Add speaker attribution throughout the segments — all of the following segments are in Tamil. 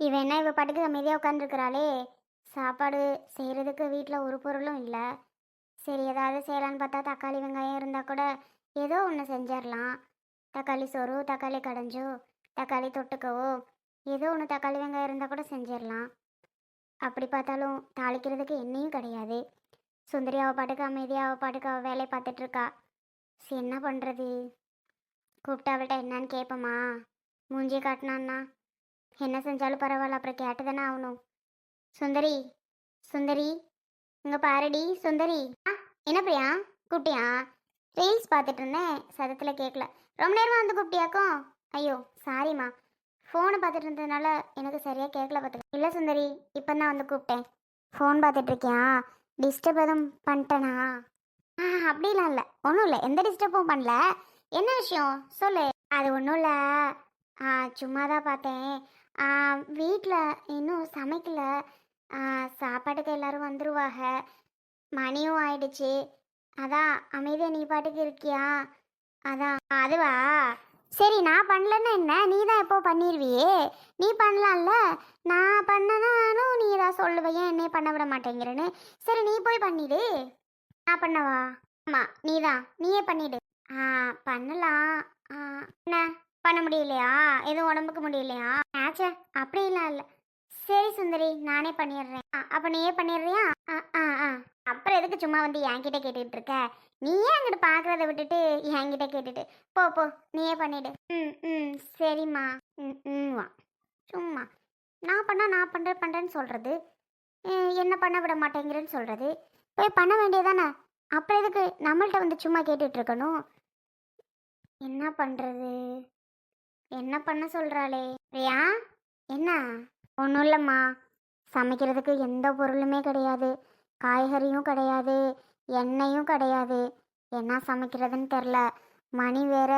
Speaker 1: இவன் என்ன இவ பாட்டுக்கு அமைதியாக உட்காந்துருக்குறாளே சாப்பாடு செய்கிறதுக்கு வீட்டில் ஒரு பொருளும் இல்லை. சரி ஏதாவது செய்யலான்னு பார்த்தா தக்காளி வெங்காயம் இருந்தால் கூட ஏதோ ஒன்று செஞ்சிடலாம் தக்காளி சோறு தக்காளி கடைஞ்சோ தக்காளி தொட்டுக்கவோ ஏதோ ஒன்று தக்காளி வெங்காயம் இருந்தால் கூட செஞ்சிடலாம் அப்படி பார்த்தாலும் தாளிக்கிறதுக்கு எண்ணெயும் கிடையாது. சுந்தரி அவள் பாட்டுக்கு அமைதியாக அவள் பாட்டுக்கு அவள் வேலையை பார்த்துட்ருக்கா சரி என்ன பண்ணுறது கூப்பிட்டு அவள்கிட்ட என்னன்னு கேட்போமா? மூஞ்சி காட்டினான்னா? என்ன செஞ்சாலும் பரவாயில்ல அப்புறம் கேட்டு தானே ஆகணும். சுந்தரி சுந்தரி இங்கே பாருடி சுந்தரி. ஆ என்ன பிரியா? கூப்பிட்டியா ரீல்ஸ் பார்த்துட்டு இருந்தேன் சதத்தில் கேட்கல ரொம்ப நேரமாக வந்து கூப்பிட்டியாக்கும் ஐயோ சாரிம்மா. ஃபோனை பார்த்துட்டு இருந்ததுனால எனக்கு சரியாக கேட்கல பார்த்துக்க. இல்லை சுந்தரி இப்போ தான் வந்து கூப்பிட்டேன். ஃபோன் பார்த்துட்ருக்கியா டிஸ்டர்ப் எதுவும் பண்ணிட்டேனா? ஆ அப்படிலாம் இல்லை. ஒன்றும் இல்லை. எந்த டிஸ்டர்பும் பண்ணல. என்ன விஷயம்? சொல்லு. அது ஒன்றும் இல்லை. ஆ சும்மா தான் பார்த்தேன். வீட்டில் இன்னும் சமைக்கலை. சாப்பாட்டுக்கு எல்லோரும் வந்துடுவாங்க மணியும் ஆயிடுச்சு. அதான் அமைதியாக நீ பாட்டுக்கு இருக்கியா? அதான் அதுவா? சரி நான் பண்ணலன்னா என்ன? நீ தான் எப்போ பண்ணிடுவியே நீ பண்ணலாம்ல? நான் பண்ணனாலும் நீ ஏதாவது சொல்லுவ. ஏன் என்னைய பண்ண விட மாட்டேங்கிறேன்னு? சரி நீ போய் பண்ணிடு. நான் பண்ணவா? ஆமாம் நீ தான் நீயே பண்ணிடு. ஆ பண்ணலாம். ஆ, என்ன? பண்ண முடியலையா? எதுவும் உடம்புக்கு முடியலையா? ஆச்சே அப்படிலாம் இல்லை. சரி சுந்தரி நானே பண்ணிடுறேன். அப்போ நீயே பண்ணிடுறியா? ஆ ஆ ஆ. அப்புறம் எதுக்கு சும்மா வந்து என்கிட்ட கேட்டுக்கிட்டு இருக்க? நீயே அங்கிட்டு பார்க்குறத விட்டுட்டு என்கிட்ட கேட்டுட்டு? போ போ நீயே பண்ணிடு. ம் ம் சரிம்மா. ம் ம் வா. சும்மா. நான் பண்ணால் நான் பண்ணுறேன் பண்ணுறேன்னு சொல்கிறது என்ன பண்ண விட மாட்டேங்கிறேன்னு சொல்கிறது போய் பண்ண வேண்டியதானே அப்புறம் எதுக்கு நம்மள்கிட்ட வந்து சும்மா கேட்டுட்ருக்கணும் என்ன பண்ணுறது என்ன பண்ண சொல்கிறாளே பிரியா என்ன? ஒன்றும் இல்லைம்மா. சமைக்கிறதுக்கு எந்த பொருளுமே கிடையாது. காய்கறியும் கிடையாது. எண்ணெயும் கிடையாது. என்ன சமைக்கிறதுன்னு தெரில. மணி வேற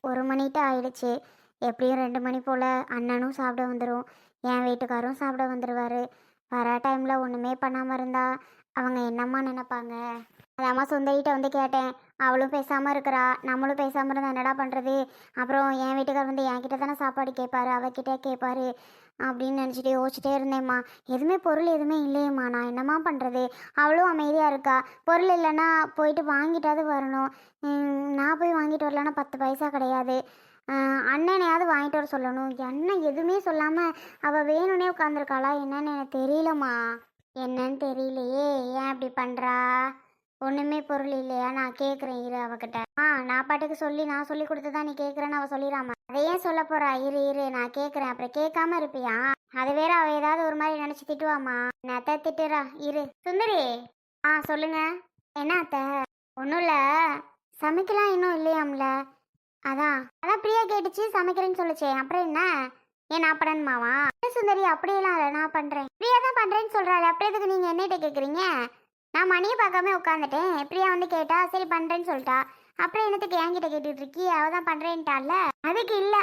Speaker 1: ஒரு மணிட்டு ஆயிடுச்சு. எப்படியும் ரெண்டு மணி போல் அண்ணனும் சாப்பிட வந்துடும் என் வீட்டுக்காரும் சாப்பிட வந்துடுவார் வர டைமில் ஒன்றுமே பண்ணாமல் இருந்தால் அவங்க என்னம்மா நினைப்பாங்க? அதாம்மா சொந்தகிட்ட வந்து கேட்டேன். அவளும் பேசாமல் இருக்கிறா. நம்மளும் பேசாமல் இருந்தால் என்னடா பண்ணுறது அப்புறம் என் வீட்டுக்கார் வந்து என்கிட்ட தானே சாப்பாடு கேட்பாரு அவகிட்ட கேட்பாரு அப்படின்னு நினச்சிட்டு யோசிச்சிட்டே இருந்தேம்மா. எதுவுமே பொருள் எதுவுமே இல்லையேம்மா. நான் என்னம்மா பண்ணுறது அவளும் அமைதியாக இருக்கா. பொருள் இல்லைன்னா போயிட்டு வாங்கிட்டாவது வரணும். நான் போய் வாங்கிட்டு வரலன்னா பத்து பைசா கிடையாது. அண்ணனையாவது வாங்கிட்டு வர சொல்லணும். என்ன எதுவுமே சொல்லாமல் அவள் வேணும்னே உட்காந்துருக்காளா என்னன்னு எனக்கு தெரியலம்மா. என்னன்னு தெரியலையே. ஏன் அப்படி பண்ணுறா ஒன்றுமே பொருள் இல்லையா? நான் கேட்குறேன் இரு அவகிட்ட. ஆ நான் பாட்டுக்கு சொல்லி நான் சொல்லி கொடுத்துதான் நீ கேட்குறேன்னு அவள் சொல்லிடாமா அதை ஏன் சொல்ல போறா? இரு இரு நான் கேட்குறேன் அப்புறம் கேட்காம இருப்பியா? அது வேற அவ ஏதாவது ஒரு மாதிரி நினச்சி திட்டுவாமா நத்த திட்டுறா? இரு. சுந்தரி! ஆ சொல்லுங்க. என்ன அத்தை? ஒன்றும் இல்லை. சமைக்கலாம் இன்னும் இல்லையாம்ல? அதான். அதான் பிரியா கேட்டுச்சு சமைக்கிறேன்னு சொல்லுச்சே. அப்புறம் என்ன? ஏன் நான் பண்ணணுமாவா? சுந்தரி அப்படியெல்லாம் இல்லை. நான் பண்ணுறேன் பிரியா தான் பண்ணுறேன்னு சொல்கிறாள் அப்புறம் எதுக்கு நீங்கள் என்னகிட்ட கேட்குறீங்க நான் மணியை பார்க்காம உட்காந்துட்டேன் பிரியா வந்து கேட்டா சரி பண்ணுறேன்னு சொல்லிட்டா. அப்புறம் என்னத்துக்கு என்கிட்ட கேட்டுட்டு இருக்கி? அவ தான் பண்ணுறேன்ட்டால அதுக்கு இல்லை.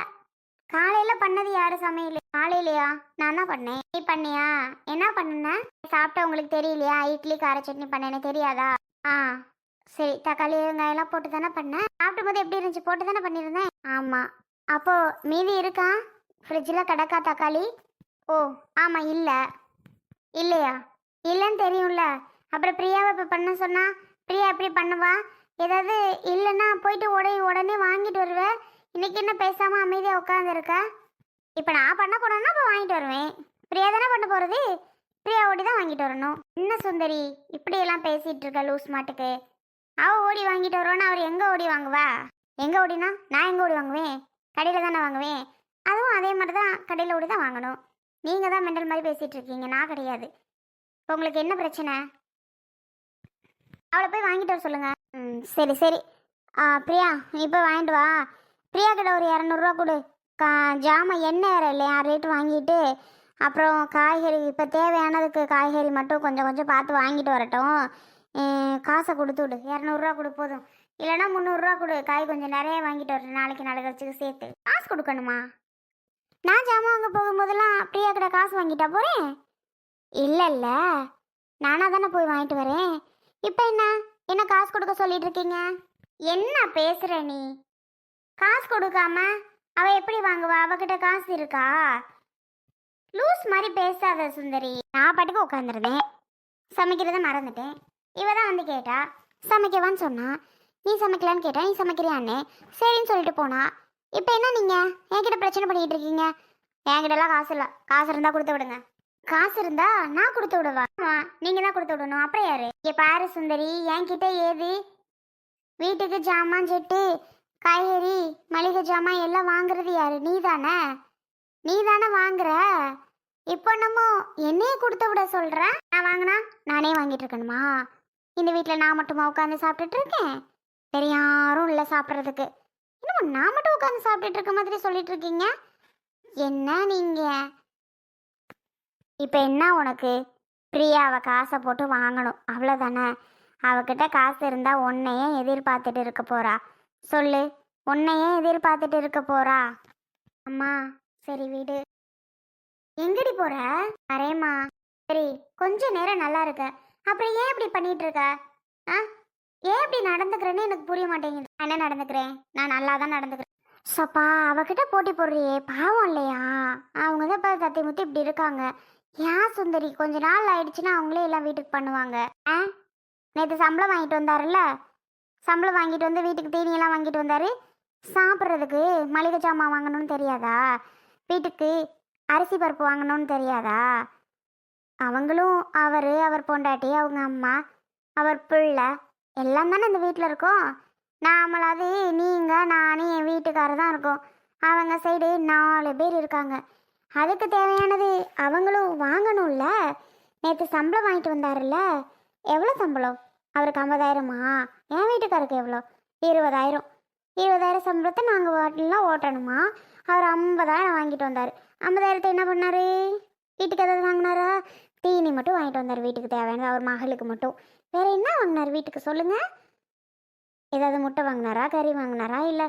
Speaker 1: காலையில் பண்ணது யாரு சமையல்? காலையிலையா? நான் தான் பண்ணேன். நீ பண்ணியா? என்ன பண்ணுன? சாப்பிட்ட உங்களுக்கு தெரியலையா? இட்லி கார சட்னி பண்ணேன்னு தெரியாதா? ஆ சரி தக்காளி வெங்காயம்லாம் போட்டு தானே பண்ணேன் சாப்பிடும் போது எப்படி இருந்துச்சு? போட்டு தானே பண்ணியிருந்தேன்? ஆமாம் அப்போ மீதி இருக்கா? ஃப்ரிட்ஜில் கிடக்கா தக்காளி? ஓ ஆமாம் இல்லை. இல்லையா? இல்லைன்னு தெரியும்ல. அப்புறம் பிரியாவை இப்போ பண்ண சொன்னா பிரியா எப்படி பண்ணுவா? ஏதாவது இல்லைன்னா போயிட்டு உடனே உடனே வாங்கிட்டு வருவேன் இன்னைக்கு என்ன பேசாமல் அமைதியாக உட்காந்துருக்கா இப்போ நான் பண்ண போனேன்னா இப்போ வாங்கிட்டு வருவேன். பிரியா தானே பண்ண போகிறது பிரியா ஓடி தான் வாங்கிட்டு வரணும். என்ன சுந்தரி இப்படியெல்லாம் பேசிகிட்டு இருக்க லூஸ் மாட்டுக்கு? அவ ஓடி வாங்கிட்டு வருவான்னா அவர் எங்கே ஓடி வாங்குவா? எங்கே ஓடினா? நான் எங்கே ஓடி வாங்குவேன்? கடையில் தானே வாங்குவேன்? அதுவும் அதே மாதிரி தான் கடையில் ஓடி தான் வாங்கணும். நீங்கள் தான் மெண்டல் மாதிரி பேசிகிட்டு இருக்கீங்க. நான் கிடையாது. இப்போ உங்களுக்கு என்ன பிரச்சனை? அவளை போய் வாங்கிட்டு வர சொல்லுங்க. ம் சரி சரி. ஆ பிரியா நீ போய் வாங்கிட்டு வா. பிரியா கிட்ட ஒரு இரநூறுவா கொடு. கா ஜாமான் எண்ணெய் வேறு இல்லையா ரேட்டு வாங்கிட்டு. அப்புறம் காய்கறி இப்போ தேவையானதுக்கு காய்கறி மட்டும் கொஞ்சம் கொஞ்சம் பார்த்து வாங்கிட்டு வரட்டும். காசை கொடுத்து விடு. இரநூறுவா கொடு போதும். இல்லைன்னா முந்நூறுரூவா கொடு. காய் கொஞ்சம் நிறைய வாங்கிட்டு வரேன் நாளைக்கு நாளைக்கு வச்சுக்கு சேர்த்து. காசு கொடுக்கணுமா? நான் ஜாமான் வாங்க போகும்போதெல்லாம் பிரியா கிட்ட காசு வாங்கிட்டா போகிறேன் இல்லை இல்லை நானாக தானே போய் வாங்கிட்டு வரேன். இப்போ என்ன? என்ன காசு கொடுக்க சொல்லிட்டு இருக்கீங்க என்ன பேசுற நீ? காசு கொடுக்காம அவ எப்படி வாங்குவா? அவகிட்ட காசு இருக்கா? லூஸ் மாதிரி பேசாத சுந்தரி. நான் பாட்டுக்கு உட்காந்துருந்தேன் சமைக்கிறத மறந்துட்டேன். இவ தான் வந்து கேட்டா சமைக்கவான்னு சொன்னா நீ சமைக்கலான்னு கேட்டா நீ சமைக்கிறியான்னு. சரின்னு சொல்லிட்டு போனா. இப்போ என்ன நீங்க? என்கிட்ட பிரச்சனை பண்ணிட்டு இருக்கீங்க. என்கிட்டலாம் காசு இல்லை. காசு இருந்தா கொடுத்து விடுங்க. காசு இருந்தா நான் கொடுத்து விடுவா? ஆமா நீங்க தான் கொடுத்து விடணும். அப்புறம் யாரு? இங்க பாரு சுந்தரி என்கிட்ட ஏது? வீட்டுக்கு ஜாமான் செட்டு காய்கறி மளிகை ஜாமான் எல்லாம் வாங்குறது யாரு? நீ தானே நீ தானே வாங்குற? இப்போ நம்ம என்னையே கொடுத்து விட சொல்ற? நான் வாங்கினா நானே வாங்கிட்டு இருக்கணுமா? இந்த வீட்டில் நான் மட்டுமா உட்காந்து சாப்பிட்டுட்டு இருக்கேன்? வேற யாரும் இல்லை சாப்பிட்றதுக்கு. இன்னும் நான் மட்டும் உட்காந்து சாப்பிட்டுட்டு இருக்க மாதிரி சொல்லிட்டு இருக்கீங்க? என்ன நீங்க? இப்போ என்ன உனக்கு? பிரியாவை காசை போட்டு வாங்கணும். அவ்வளோதானே அவகிட்ட காசு இருந்தால் உன்னையே எதிர்பார்த்துட்டு இருக்க போறா. சொல்லு உன்னையே எதிர்பார்த்துட்டு இருக்க போறா? அம்மா சரி வீடு. எங்கடி போற? வரேம்மா. சரி கொஞ்ச நேரம் நல்லா இருக்க. அப்புறம் ஏன் இப்படி பண்ணிட்டு இருக்க? ஆ? ஏன் இப்படி நடந்துக்கிறேன்னு எனக்கு புரிய மாட்டேங்குது. நான் என்ன நடந்துக்கிறேன்? நான் நல்லா தான் நடந்துக்கிறேன். சப்பா அவகிட்ட போட்டி போடுறியே. பாவம் இல்லையா? அவங்க தான் இப்போ தத்தி முத்தி இப்படி இருக்காங்க. ஏன் சுந்தரி? கொஞ்ச நாள் ஆயிடுச்சுன்னா அவங்களே எல்லாம் வீட்டுக்கு பண்ணுவாங்க. ஆ? நேற்று சம்பளம் வாங்கிட்டு வந்தாருல்ல? சம்பளம் வாங்கிட்டு வந்து வீட்டுக்கு தீனியெல்லாம் வாங்கிட்டு வந்தாரு. சாப்பிட்றதுக்கு மளிகை ஜாமான் வாங்கணும்னு தெரியாதா? வீட்டுக்கு அரிசி பருப்பு வாங்கணும்னு தெரியாதா? அவங்களும் அவர் அவர் பொண்டாட்டி அவங்க அம்மா அவர் பிள்ளை எல்லாம் தானே இந்த வீட்டில் இருக்கோம். நாமளாவது நீங்கள் நானும் என் வீட்டுக்காரர் தான் இருக்கோம். அவங்க சைடு நாலு பேர் இருக்காங்க. அதுக்கு தேவையானது அவங்களும் வாங்கணும்ல? நேற்று சம்பளம் வாங்கிட்டு வந்தாருல்ல? எவ்வளோ சம்பளம்? அவருக்கு ஐம்பதாயிரமா? என் வீட்டுக்காருக்கு எவ்வளோ? இருபதாயிரம். இருபதாயிரம் சம்பளத்தை நாங்கள் வாட்டிலாம் ஓட்டணுமா? அவர் ஐம்பதாயிரம் வாங்கிட்டு வந்தார். ஐம்பதாயிரத்தை என்ன பண்ணார்? வீட்டுக்கு ஏதாவது வாங்கினாரா? தீனி மட்டும் வாங்கிட்டு வந்தார் வீட்டுக்கு தேவையானது அவர் மகளுக்கு மட்டும். வேறு என்ன வாங்கினார் வீட்டுக்கு சொல்லுங்கள் ஏதாவது முட்டை வாங்கினாரா? கறி வாங்கினாரா? இல்லை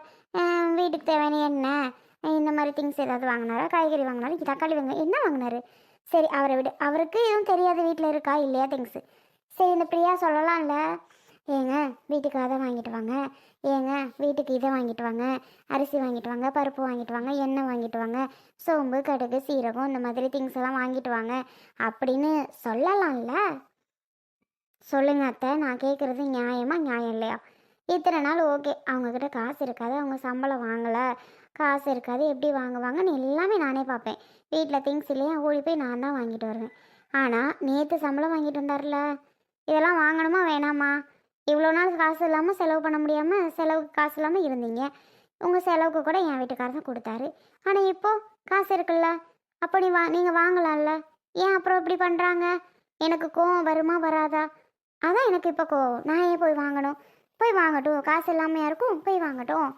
Speaker 1: வீட்டுக்கு தேவையான எண்ணெய்? இந்த மாதிரி திங்ஸ் ஏதாவது வாங்கினாரா? காய்கறி வாங்கினாரா? தக்காளி வாங்க என்ன வாங்கினாரு? சரி அவரை விட. அவருக்கு எதுவும் தெரியாது வீட்டில் இருக்கா? இல்லையா திங்ஸு சரி இந்த பிரியா சொல்லலாம்ல. ஏங்க வீட்டுக்கு அதை வாங்கிட்டு வாங்க. ஏங்க வீட்டுக்கு இதை வாங்கிட்டு வாங்க. அரிசி வாங்கிட்டு வாங்க. பருப்பு வாங்கிட்டு வாங்க. எண்ணெய் வாங்கிட்டு வாங்க. சோம்பு கடுகு சீரகம் இந்த மாதிரி திங்ஸ் எல்லாம் வாங்கிட்டு வாங்க. அப்படின்னு சொல்லலாம்ல. சொல்லுங்க அத்தை. நான் கேட்குறது நியாயமா நியாயம் இல்லையா? இத்தனை நாள் ஓகே. அவங்கக்கிட்ட காசு இருக்காது. அவங்க சம்பளம் வாங்கலை. காசு இருக்காது. எப்படி வாங்குவாங்கன்னு எல்லாமே நானே பார்ப்பேன். வீட்டில் திங்ஸ் இல்லையா? ஓடி போய் நான் தான் வாங்கிட்டு வருவேன். ஆனால் நேற்று சம்பளம் வாங்கிட்டு வந்தார்ல? இதெல்லாம் வாங்கணுமா? வேணாமா? இவ்வளோ நாள் காசு இல்லாமல் செலவு பண்ண முடியாமல் செலவுக்கு காசு இல்லாமல் இருந்தீங்க. உங்கள் செலவுக்கு கூட என் வீட்டுக்காரர் தான் கொடுத்தாரு. ஆனால் இப்போது காசு இருக்குல்ல? அப்போ நீ வா நீங்கள் வாங்கலாம்ல? ஏன் அப்புறம் இப்படி பண்ணுறாங்க எனக்கு கோவம் வருமா? வராதா? அதான் எனக்கு இப்போ கோவம். நான் ஏன் போய் வாங்கணும்? போய் வாங்கட்டும். காசு இல்லாமல் யாருக்கும் போய் வாங்கட்டும்.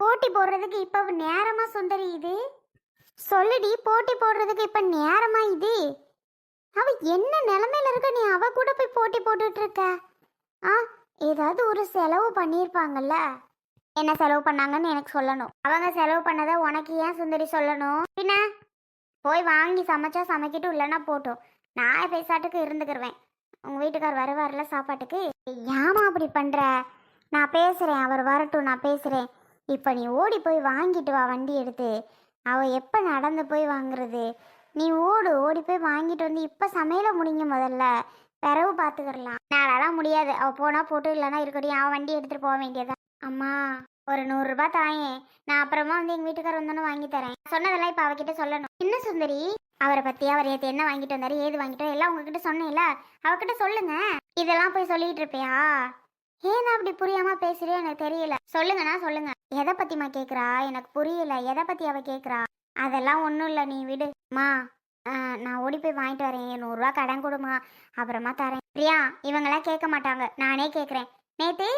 Speaker 1: போட்டி போடுறதுக்கு இப்போ நேரமா சுந்தரி இது? சொல்லுடி போட்டி போடுறதுக்கு இப்போ நேரமா இது? அவ என்ன நிலமையில இருக்க? நீ அவ கூட போய் போட்டி போட்டுட்டு இருக்க. ஆ ஏதாவது ஒரு செலவு பண்ணியிருப்பாங்கல்ல? என்ன செலவு பண்ணாங்கன்னு எனக்கு சொல்லணும். அவங்க செலவு பண்ணதை உனக்கு ஏன் சுந்தரி சொல்லணும்? பின்ன? போய் வாங்கி சமைச்சா சமைக்கிட்டு இல்லைன்னா போட்டோம். நான் பேசாட்டுக்கு இருந்துக்கிருவேன். உங்க வீட்டுக்கார் வருவார்ல சாப்பாட்டுக்கு? ஏமா அப்படி பண்ற? நான் பேசுறேன் அவர் வரட்டும் நான் பேசுறேன். இப்போ நீ ஓடி போய் வாங்கிட்டு வா வண்டி எடுத்து. அவள் எப்போ நடந்து போய் வாங்குறது? நீ ஓடு ஓடி போய் வாங்கிட்டு வந்து இப்போ சமையல முடிங்க முதல்ல. பிறவு பார்த்துக்கிறலாம் நாளெல்லாம் முடியாது. அவள் போனால் போட்டு இல்லைன்னா இருக்கட்டும். அவன் வண்டி எடுத்துகிட்டு போக வேண்டியதான் அம்மா ஒரு நூறுரூபா தாயேன் நான் அப்புறமா வந்து எங்கள் வீட்டுக்கார வந்தோன்னு வாங்கி தரேன். சொன்னதெல்லாம் இப்போ அவகிட்ட சொல்லணும். என்ன சுந்தரி? அவரை பற்றி அவர் ஏற்று என்ன வாங்கிட்டு வந்தாரு ஏது வாங்கிட்டு எல்லாம் உங்ககிட்ட சொன்னேன்ல. அவகிட்ட சொல்லுங்க. இதெல்லாம் போய் சொல்லிட்டு இருப்பியா? ஏன் அப்படி புரியாம பேசுறியோ எனக்கு தெரியல. சொல்லுங்கண்ணா சொல்லுங்க. எதை பத்திமா கேக்குறா? எனக்கு புரியல. எதை பத்தி அவ கேக்குறா? அதெல்லாம் ஒன்றும் இல்லை நீ விடுமா நான் ஓடி போய் வாங்கிட்டு வரேன். நூறுரூவா கடன் கொடுமா. அப்புறமா தரேன். பிரியா இவங்களாம் கேட்க மாட்டாங்க. நானே கேட்குறேன் நேத்து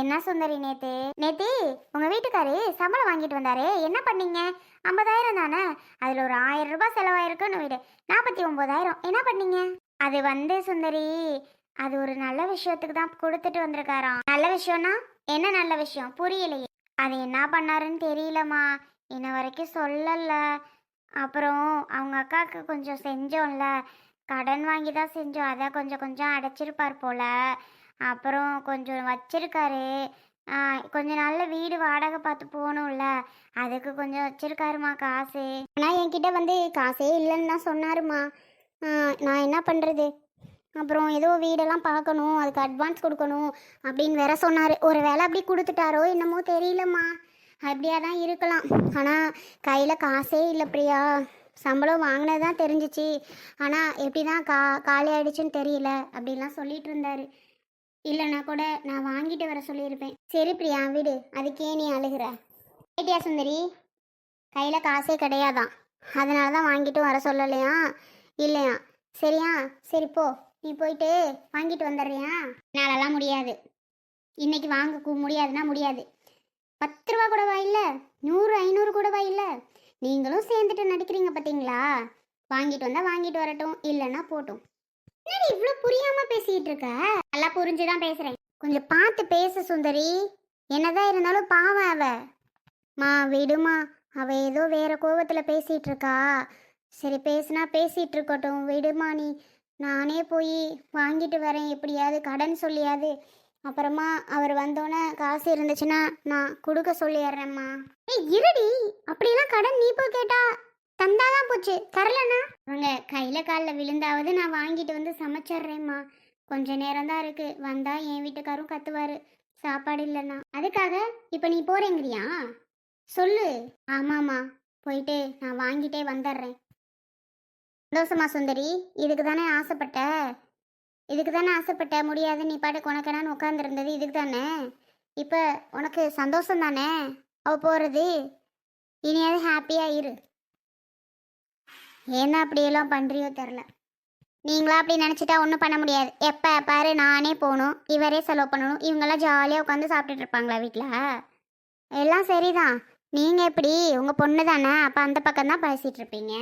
Speaker 1: என்ன சுந்தரி நேத்து? நேத்தி உங்க வீட்டுக்காரு சம்பளம் வாங்கிட்டு வந்தாரு. என்ன பண்ணீங்க? ஐம்பதாயிரம் தானே? அதுல ஒரு ஆயிரம் ரூபாய் செலவாயிருக்குன்னு விடு. நாற்பத்தி ஒன்பதாயிரம். என்ன பண்ணீங்க? அது வந்து சுந்தரி அது ஒரு நல்ல விஷயத்துக்கு தான் கொடுத்துட்டு வந்திருக்காராம். நல்ல விஷயம்னா என்ன நல்ல விஷயம்? புரியலையே. அது என்ன பண்ணாருன்னு தெரியலம்மா. இன்ன வரைக்கும் சொல்லல. அப்புறம் அவங்க அக்காவுக்கு கொஞ்சம் செஞ்சோம்ல. கடன் வாங்கி தான் செஞ்சோம். அதை கொஞ்சம் கொஞ்சம் அடைச்சிருப்பார் போல. அப்புறம் கொஞ்சம் வச்சிருக்காரு. கொஞ்சம் கொஞ்ச நாள்ல வீடு வாடகை பார்த்து போகணும்ல. அதுக்கு கொஞ்சம் வச்சிருக்காருமா காசு. ஆனால் என்கிட்ட வந்து காசே இல்லைன்னு தான் சொன்னாருமா. நான் என்ன பண்ணுறது அப்புறம் ஏதோ வீடெல்லாம் பார்க்கணும் அதுக்கு அட்வான்ஸ் கொடுக்கணும் அப்படின்னு வேற சொன்னார். ஒரு வேளை அப்படி கொடுத்துட்டாரோ என்னமோ தெரியலம்மா. அப்படியா தான் இருக்கலாம். ஆனால் கையில் காசே இல்லை பிரியா. சம்பளம் வாங்கினது தான் தெரிஞ்சிச்சு. ஆனால் எப்படி தான் கா காலி ஆயிடுச்சுன்னு தெரியல. அப்படின்லாம் சொல்லிட்டு இருந்தாரு. இல்லைன்னா கூட நான் வாங்கிட்டு வர சொல்லியிருப்பேன். சரி பிரியா வீடு. அதுக்கே நீ அழுகிற. கேட்டியா சுந்தரி? கையில் காசே கிடையாதான். அதனால தான் வாங்கிட்டு வர சொல்லலையா? இல்லையா? சரியா? சரி போ. நீ போயிட்டு வாங்கிட்டு வந்துடுறியா? என்னாலலாம் முடியாது. இன்னைக்கு வாங்க முடியாதுன்னா முடியாது. பத்து ரூபா கூடவா இல்லை. நூறு ஐநூறு கூடவா இல்லை. நீங்களும் சேர்ந்துட்டு நடிக்கிறீங்க பார்த்தீங்களா வாங்கிட்டு வந்தால் வாங்கிட்டு வரட்டும் இல்லைன்னா போட்டும். என்னடி இவ்வளோ புரியாமல் பேசிக்கிட்டு இருக்க? நல்லா புரிஞ்சு தான் பேசுகிறேன் கொஞ்சம் பார்த்து பேச சுந்தரி. என்னதான் இருந்தாலும் பாவம் அவ. மா விடுமா. அவ ஏதோ வேற கோவத்தில் பேசிகிட்டு இருக்கா. சரி பேசுனா பேசிகிட்டு இருக்கட்டும். விடுமா நீ. நானே போய் வாங்கிட்டு வரேன் எப்படியாவது கடன் சொல்லியாது அப்புறமா அவர் வந்தோடனே காசு இருந்துச்சுன்னா நான் கொடுக்க சொல்லிடுறேம்மா ஏய் இருடி அப்படிலாம் கடன் நீ போய் கேட்டா தந்தாதான் போச்சு தரலண்ணா. அவங்க கையில் காலில் விழுந்தாவது நான் வாங்கிட்டு வந்து சமைச்சிடுறேம்மா கொஞ்ச நேரம் தான் இருக்கு வந்தா என் வீட்டுக்காரும் கத்துவாரு. சாப்பாடு இல்லைன்னா அதுக்காக இப்போ நீ போறேங்கிறியா? சொல்லு. ஆமாம்மா போயிட்டு நான் வாங்கிட்டே வந்துடுறேன் சந்தோஷமா சுந்தரி இதுக்கு தானே ஆசைப்பட்ட? இதுக்கு தானே ஆசைப்பட்ட? முடியாது நீ பாட்டு உனக்கெனான்னு உட்காந்துருந்தது இதுக்கு தானே? இப்போ உனக்கு சந்தோஷம் தானே? அவ போகிறது இனியாவது ஹாப்பியாக இரு. ஏன்னா அப்படியெல்லாம் பண்ணுறியோ தெரில. நீங்களா அப்படி நினச்சிட்டா ஒன்றும் பண்ண முடியாது. எப்போ பாரு நானே போகணும். இவரே செலவு பண்ணணும். இவங்கெல்லாம் ஜாலியாக உட்காந்து சாப்பிட்டுட்டு இருப்பாங்களா வீட்டில் எல்லாம் சரிதான். நீங்கள் எப்படி? உங்கள் பொண்ணு தானே. அப்போ அந்த பக்கம் தான் பேசிகிட்டு இருப்பீங்க.